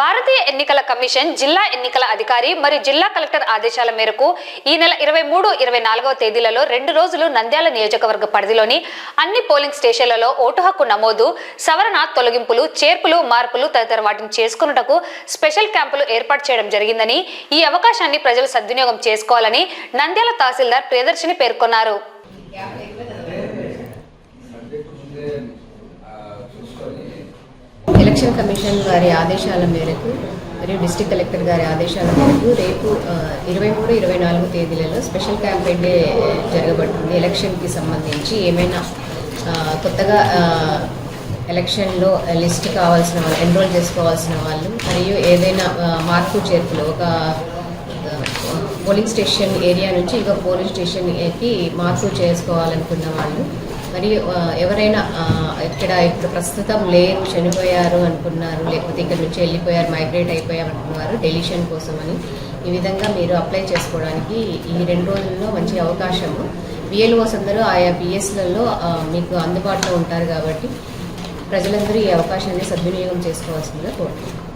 భారతీయ ఎన్నికల కమిషన్ జిల్లా ఎన్నికల అధికారి మరియు జిల్లా కలెక్టర్ ఆదేశాల మేరకు ఈ నెల ఇరవై మూడు ఇరవై నాలుగవ తేదీలలో రెండు రోజులు నంద్యాల నియోజకవర్గ పరిధిలోని అన్ని పోలింగ్ స్టేషన్లలో ఓటు హక్కు నమోదు సవరణ తొలగింపులు చేర్పులు మార్పులు తదితర వాటిని చేసుకున్నటకు స్పెషల్ క్యాంపులు ఏర్పాటు చేయడం జరిగిందని ఈ అవకాశాన్ని ప్రజలు సద్వినియోగం చేసుకోవాలని నంద్యాల తహసీల్దార్ ప్రియదర్శిని పేర్కొన్నారు. ఎలక్షన్ కమిషన్ వారి ఆదేశాల మేరకు మరియు డిస్ట్రిక్ట్ కలెక్టర్ గారి ఆదేశాల మేరకు రేపు ఇరవై మూడు ఇరవై నాలుగు తేదీలలో స్పెషల్ క్యాంపెయిన్ డే జరగబడుతుంది. ఎలక్షన్కి సంబంధించి ఏమైనా కొత్తగా ఎలక్షన్లో లిస్ట్ కావాల్సిన వాళ్ళు ఎన్రోల్ చేసుకోవాల్సిన వాళ్ళు మరియు ఏదైనా మార్పు చేర్పులు ఒక పోలింగ్ స్టేషన్ ఏరియా నుంచి ఇక పోలింగ్ స్టేషన్కి మార్పు చేసుకోవాలనుకున్న వాళ్ళు. మరియు ఎవరైనా ఇక్కడ ఇప్పుడు ప్రస్తుతం లేరు చనిపోయారు అనుకున్నారు లేకపోతే ఇక్కడ నుంచి వెళ్ళిపోయారు మైగ్రేట్ అయిపోయారు అనుకున్నారు డెలిషన్ కోసం అని ఈ విధంగా మీరు అప్లై చేసుకోవడానికి ఈ రెండు రోజుల్లో మంచి అవకాశము. బిఎల్ఓస్ అందరూ ఆయా పిఎస్లలో మీకు అందుబాటులో ఉంటారు కాబట్టి ప్రజలందరూ ఈ అవకాశాన్ని సద్వినియోగం చేసుకోవాల్సిందిగా కోరుతున్నాను